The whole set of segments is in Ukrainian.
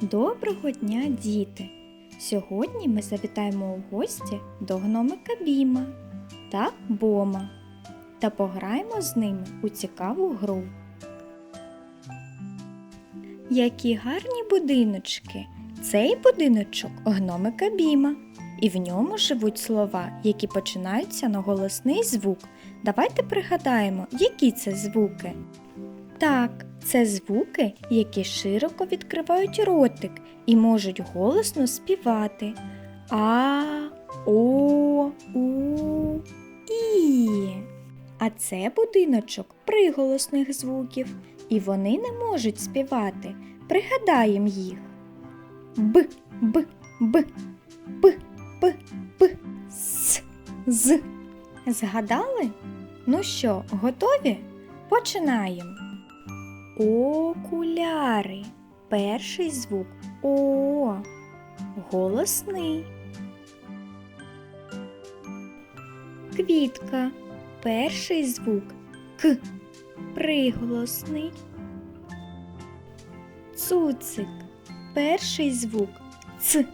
Доброго дня, діти! Сьогодні ми завітаємо у гості до гномика Біма та Бома та пограємо з ними у цікаву гру. Які гарні будиночки! Цей будиночок гномика Біма, і в ньому живуть слова, які починаються на голосний звук. Давайте пригадаємо, які це звуки. Так, це звуки, які широко відкривають ротик і можуть голосно співати. А, О, У, І. А це будиночок приголосних звуків, і вони не можуть співати. Пригадаємо їх. Б, Б, Б, П, П, П, С, З. Згадали? Ну що, готові? Починаємо. Окуляри. Перший звук О. Голосний. Квітка. Перший звук К. Приголосний. Цуцик. Перший звук Ц.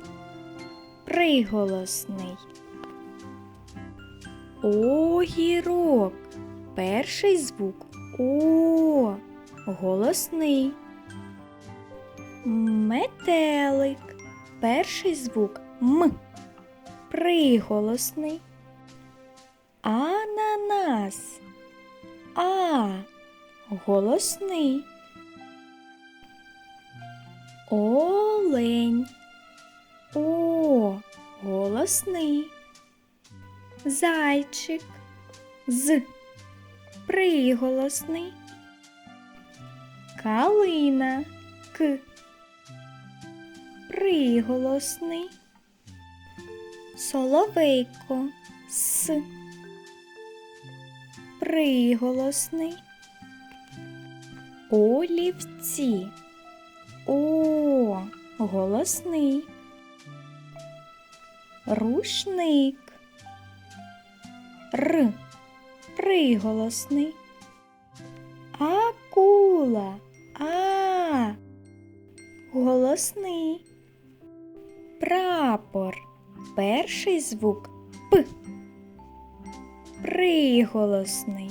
Приголосний. Огірок. Перший звук О. Голосний. Метелик. Перший звук М. Приголосний. Ананас. А. Голосний. Олень. О. Голосний. Зайчик. З. Приголосний. Калина К. Приголосний. Соловейко С. Приголосний. Олівці. О. Голосний. Рушник. Р. Приголосний. Акула. Голосний. Прапор. Перший звук П. Приголосний.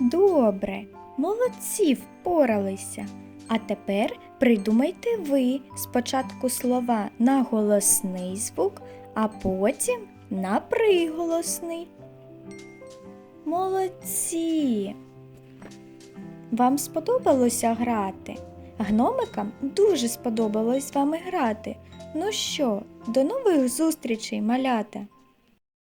Добре, молодці впоралися. А тепер придумайте ви спочатку слова на голосний звук, а потім на приголосний. Молодці! Вам сподобалося грати? Гномикам дуже сподобалось з вами грати. Ну що, до нових зустрічей, малята!